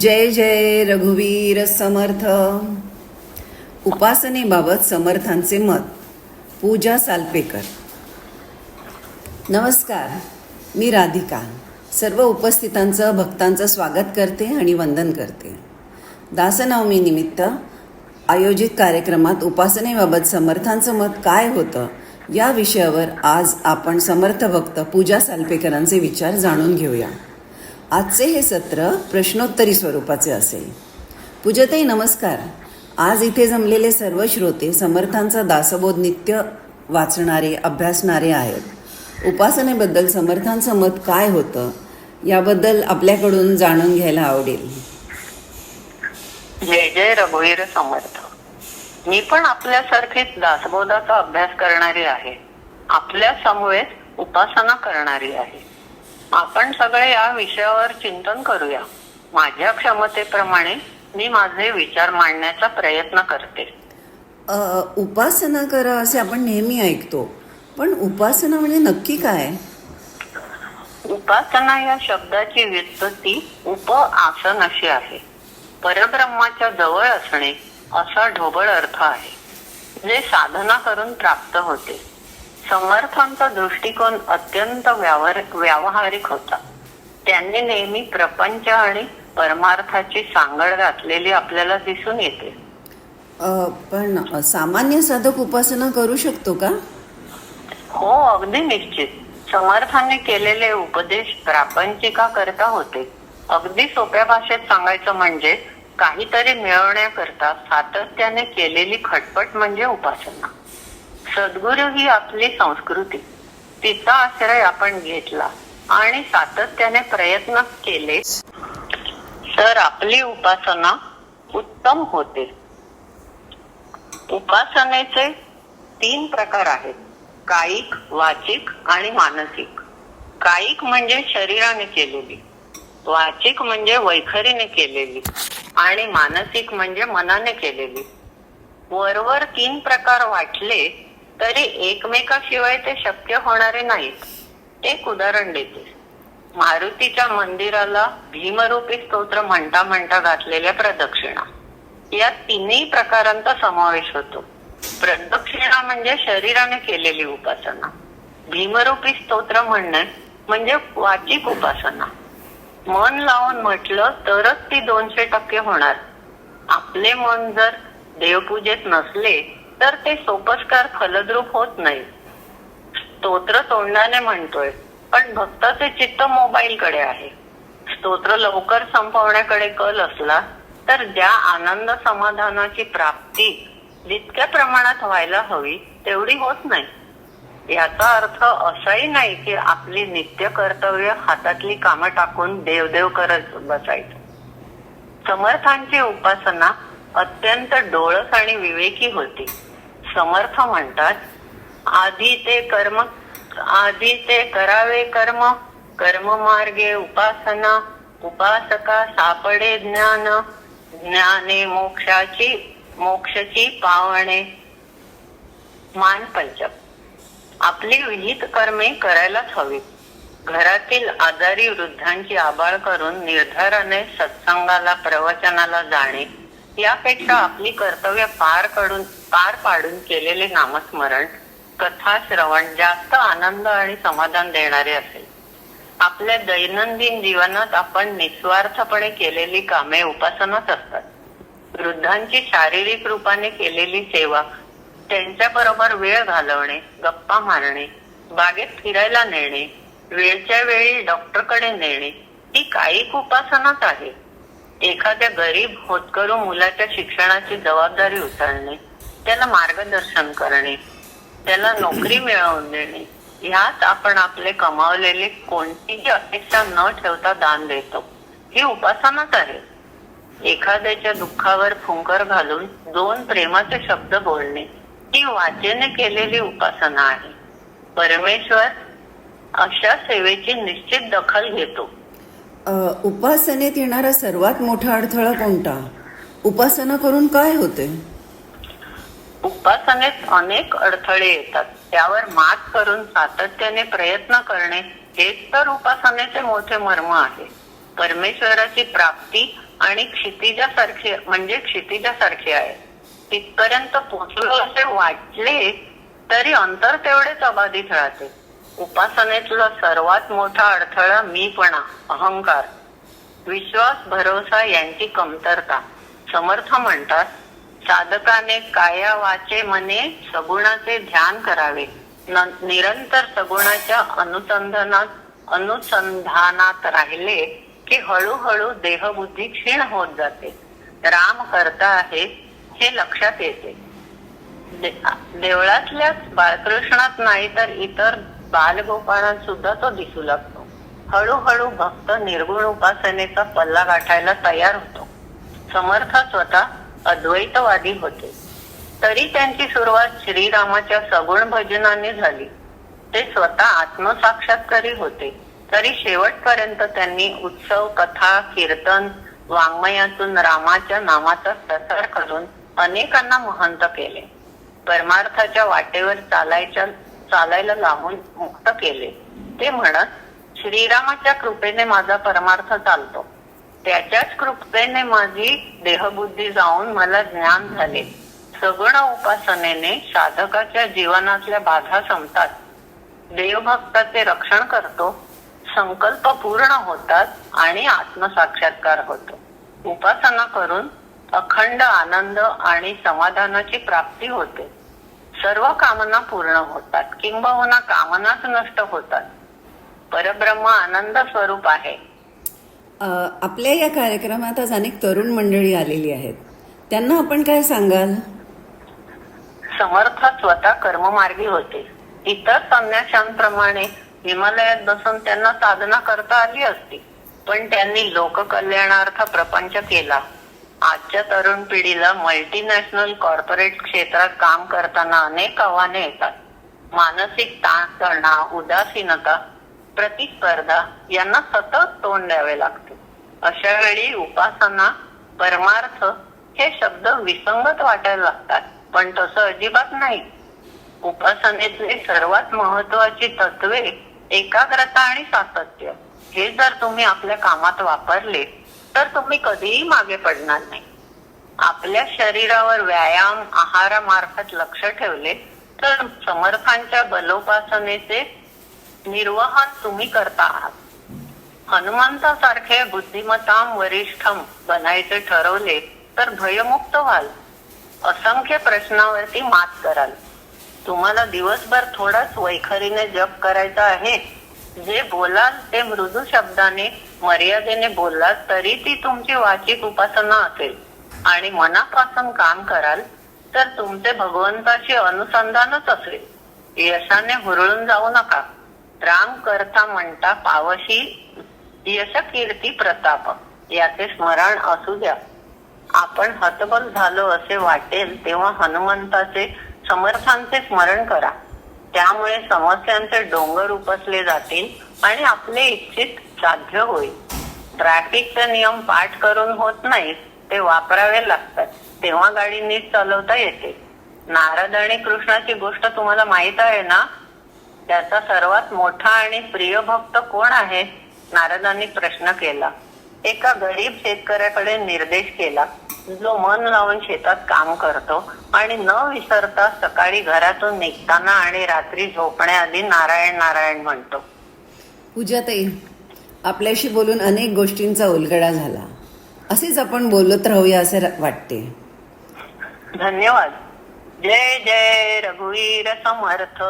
जय जय रघुवीर समर्थ. उपासनेबाबत समर्थांचे मत. पूजा सालपेकर. नमस्कार मी राधिका. सर्व उपस्थितांचं भक्तांचं स्वागत करते आणि वंदन करते. दासनवमी निमित्त आयोजित कार्यक्रमात उपासनेबाबत समर्थांचं मत काय होतं या विषयावर आज आपण समर्थ भक्त पूजा सालपेकरांचे विचार जाणून घेऊया. आजचे हे सत्र प्रश्नोत्तरी स्वरूपाचे असेल. पूजताई नमस्कार. आज इथे जमलेले सर्व श्रोते समर्थांचा दासबोध नित्य वाचणारे अभ्यासणारे आहेत. उपासनेबद्दल समर्थांचं मत काय होतं याबद्दल आपल्याकडून जाणून घ्यायला आवडेल. जय जय रघुवीर समर्थ. मी पण आपल्यासारखीच दासबोधाचा अभ्यास करणारी आहे. आपल्या समवेत उपासना करणारी आहे. आपण सगळे या विषयावर चिंतन करूया. माझ्या क्षमतेप्रमाणे मी माझे विचार मांडण्याचा प्रयत्न करते. अ, उपासना करा असे आपण नेहमी ऐकतो. पण उपासना म्हणजे नक्की काय? उपासना या शब्दाची व्युत्पत्ती उप आसन अशी आहे. परब्रह्माच्या जवळ असणे असा ढोबळ अर्थ आहे जे साधना करून प्राप्त होते. समर्थांचा दृष्टिकोन अत्यंत व्यावहार व्यावहारिक होता. त्यांनी नेहमी प्रपंच आणि परमार्थाची सांगड घातलेली आपल्याला दिसून येते. पण सामान्य साधक उपासना करू शकतो का? हो अगदी निश्चित. समर्थांनी केलेले उपदेश प्रापंचिका करता होते. अगदी सोप्या भाषेत सांगायचं म्हणजे काहीतरी मिळवण्याकरता सातत्याने केलेली खटपट म्हणजे उपासना. सद्गुरु ही आपली संस्कृती. तिचा आश्रय आपण घेतला आणि सातत्याने प्रयत्न केले तर आपली उपासना उत्तम होते. उपासनेचे तीन प्रकार आहेत कायिक वाचिक आणि मानसिक. कायिक म्हणजे शरीराने केलेली वाचिक म्हणजे वैखरीने केलेली आणि मानसिक म्हणजे मनाने केलेली. वरवर तीन प्रकार वाटले तरी एकमेकाशिवाय ते शक्य होणारे नाहीत. एक उदाहरण देते. मारुतीच्या मंदिराला भीमरूपी स्तोत्र म्हणता म्हणता घातलेल्या प्रदक्षिणा. या तिन्ही प्रकारांचा समावेश होतो. प्रदक्षिणा म्हणजे शरीराने केलेली उपासना. भीमरूपी स्तोत्र म्हणणे म्हणजे वाचिक उपासना. मन लावून म्हटलं तरच ती दोनशे टक्के होणार. आपले मन जर देवपूजेत नसले तर ते सोपस्कार फलद्रूप होत नाही. स्तोत्र तोंडाने म्हणतोय पण भक्ताचे चित्त मोबाईल कडे आहे. स्तोत्र लवकर संपवण्याकडे कल असला तर ज्या आनंद समाधानाची प्राप्ती जितक्या प्रमाणात व्हायला हवी तेवढी होत नाही. याचा अर्थ असाही नाही की आपली नित्य कर्तव्य हातातली कामं टाकून देवदेव करत बसायचं. समर्थांची उपासना अत्यंत डोळस आणि विवेकी होती. समर्थ म्हणतात. आधी ते कर्म आधी ते करावे कर्म कर्म मार्गे उपासना उपासका सापडे ज्ञान ज्ञाने मोक्षाची मोक्षची पावणे. मानपंचम आपली विहित कर्मे करायलाच हवी. घरातील आजारी वृद्धांची आबाळ करून निर्धाराने सत्संगाला प्रवचनाला जाणे. यापेक्षा आपली कर्तव्य पारकडून पार पाडून केलेले नामस्मरण कथा श्रवण जास्त आनंद आणि समाधान देणारे असेल. आपल्या दैनंदिन जीवनात आपण निस्वार्थपणे केलेली कामे उपासनाच असतात. वृद्धांची शारीरिक रूपाने केलेली सेवा त्यांच्या बरोबर वेळ घालवणे गप्पा मारणे बागेत फिरायला नेणे वेळच्या वेळी डॉक्टरकडे नेणे ही कायिक उपासनाच आहे एखाद्या गरीब होतकरू मुलाच्या शिक्षणाची जबाबदारी उचलणे त्याला मार्गदर्शन करणे त्याला नोकरी मिळवून देणे ह्यात आपण आपले कमावलेले कोणतीही अपेक्षा न ठेवता दान देतो. ही उपासनाच आहे. एखाद्याच्या दुःखावर फुंकर घालून दोन प्रेमाचे शब्द बोलणे ही वाचेने केलेली उपासना आहे. परमेश्वर अशा सेवेची निश्चित दखल घेतो. उपासनेत येणारा सर्वात मोठा अडथळा कोणता? उपासना करून काय होते? उपासनेत अनेक अडथळे येतात. त्यावर मात करून सातत्याने प्रयत्न करणे हेच तर उपासनेचे मोठे मर्म आहे. परमेश्वराची प्राप्ती आणि क्षितिजासारखे म्हणजे क्षितिजासारखे आहे. तिथपर्यंत पोचलो असे वाटले तरी अंतर तेवढेच अबाधित राहते. उपासनेतला सर्वात मोठा अडथळा मीपणा अहंकार. विश्वास भरोसा यांची कमतरता. समर्थ म्हणतात साधकाने काया वाचे मने सगुणाचे ध्यान करावे. न- निरंतर सगुणाच्या अनुसंधानात अनुसंधानात राहिले की हळूहळू देहबुद्धी क्षीण होत जाते. राम करता आहे हे लक्षात येते. देवळातल्याच बाळकृष्णात नाही तर इतर बालगोपाळांत सुद्धा तो दिसू लागतो. हळूहळू भक्त निर्गुण उपासनेचा पल्ला गाठायला तयार होतो. समर्थ स्वतः अद्वैतवादी होते. तरी त्यांची सुरुवात श्रीरामाच्या सगुण भजनाने झाली. ते स्वतः आत्मसाक्षात्कारी होते. तरी शेवटपर्यंत त्यांनी उत्सव कथा कीर्तन वाङ्मयातून रामाच्या नामाचा प्रसार करून अनेकांना महंत केले. परमार्थाच्या वाटेवर चालायच्या चालायला लावून मुक्त केले. ते म्हणत श्रीरामाच्या कृपेने माझा परमार्थ चालतो. त्याच्याच कृपेने माझी देहबुद्धी जाऊन मला ज्ञान झाले. सगुण उपासनेने साधकाच्या जीवनातल्या बाधा संपतात. देवभक्ताचे रक्षण करतो. संकल्प पूर्ण होतात आणि आत्मसाक्षात्कार होतो. उपासना करून अखंड आनंद आणि समाधानाची प्राप्ती होते. सर्व कामना पूर्ण होतात. किंबहुना कामनाच नष्ट होतात. परब्रह्म आनंद स्वरूप आहे. आपल्या या कार्यक्रमात आज अनेक तरुण मंडळी आलेली आहेत. त्यांना आपण काय सांगाल? समर्थ स्वतः कर्ममार्गी होते. इतर संन्याशांप्रमाणे हिमालयात बसून त्यांना साधना करता आली असती. पण त्यांनी लोककल्याणार्थ प्रपंच केला. आजच्या तरुण पिढीला मल्टीनॅशनल कॉर्पोरेट क्षेत्रात काम करताना अनेक आव्हाने येतात. मानसिक ताण तणाव उदासीनता प्रतिस्पर्धा यांना सतत तोंड द्यावे लागते. अशा वेळी उपासना परमार्थ हे शब्द विसंगत वाटायला लागतात पण तसं अजिबात नाही. उपासनेतले सर्वात महत्वाची तत्वे एकाग्रता आणि सातत्य. हे जर तुम्ही आपल्या कामात वापरले तर तुम्ही कधीही मागे पडणार नाही. आपल्या शरीरावर व्यायाम आहारामार्फत लक्ष ठेवले तर समर्थांच्या बलोपासनेचे निर्वहन तुम्ही करता आहात. हनुमंतासारखे बुद्धिमत्ताम वरिष्ठम बनायचे ठरवले तर भयमुक्त व्हाल. असंख्य प्रश्नावरती मात कराल. तुम्हाला दिवसभर थोडाच वैखरीने जप करायचा आहे. जे बोलाल ते मृदू शब्दाने मर्यादेने बोललात तरी ती तुमची वाचिक उपासना असेल. आणि मनापासून काम कराल तर तुमचे भगवंताशी अनुसंधानच असेल. यशाने हुरळून जाऊ नका. राम करता म्हणता पावशी यश कीर्ती प्रताप. याचे स्मरण असू द्या. आपण हतबल झालो असे वाटेल तेव्हा हनुमंताचे समर्थांचे स्मरण करा. त्यामुळे समस्यांचे डोंगर उपसले जातील आणि आपले इच्छित साध्य होईल. ट्रॅफिकचे नियम पाठ करून होत नाहीत ते वापरावे लागतात. तेव्हा गाडी नीट चालवता येते. नारद आणि कृष्णाची गोष्ट तुम्हाला माहीत आहे ना? त्याचा सर्वात मोठा आणि प्रिय भक्त कोण आहे? नारदांनी प्रश्न केला. एका गरीब शेतकऱ्याकडे निर्देश केला. जो मन लावून शेतात काम करतो आणि न विसरता सकाळी घरातून निघताना आणि रात्री झोपण्याआधी नारायण नारायण म्हणतो. पूजाताई आपल्याशी बोलून अनेक गोष्टींचा उलगडा झाला. असेच आपण बोलत राहूया असे वाटते. धन्यवाद. जय जय रघुवीर समर्थ.